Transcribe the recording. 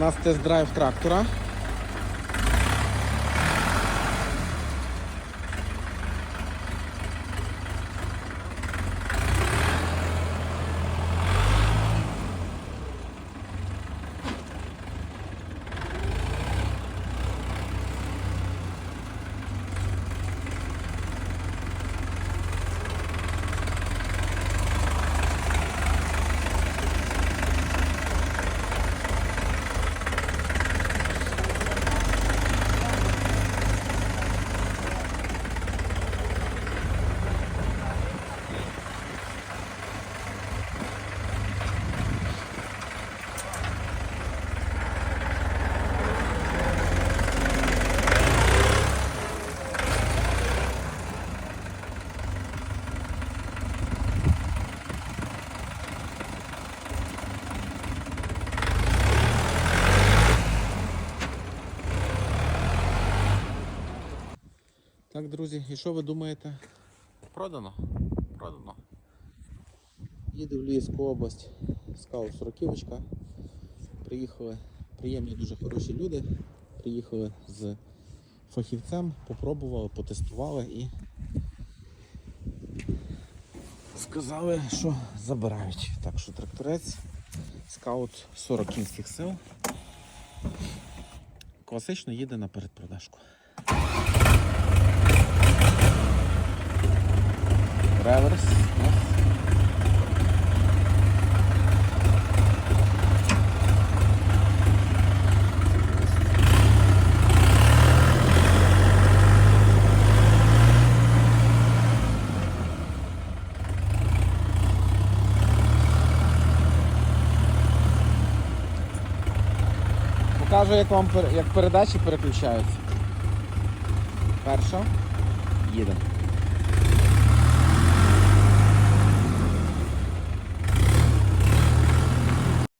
nas test drive traktora. Так, друзі, і що ви думаєте? Продано. Продано. Їде в Львівську область, скаут 40 Приїхали, приємні, дуже хороші люди. Приїхали з фахівцем, попробували, потестували і сказали, що забирають. Так що тракторець, скаут 40 кінських сил. Класично їде на передпродажку. Реверс. Покажу, як вам як передачі переключаються. Перша. Їдемо.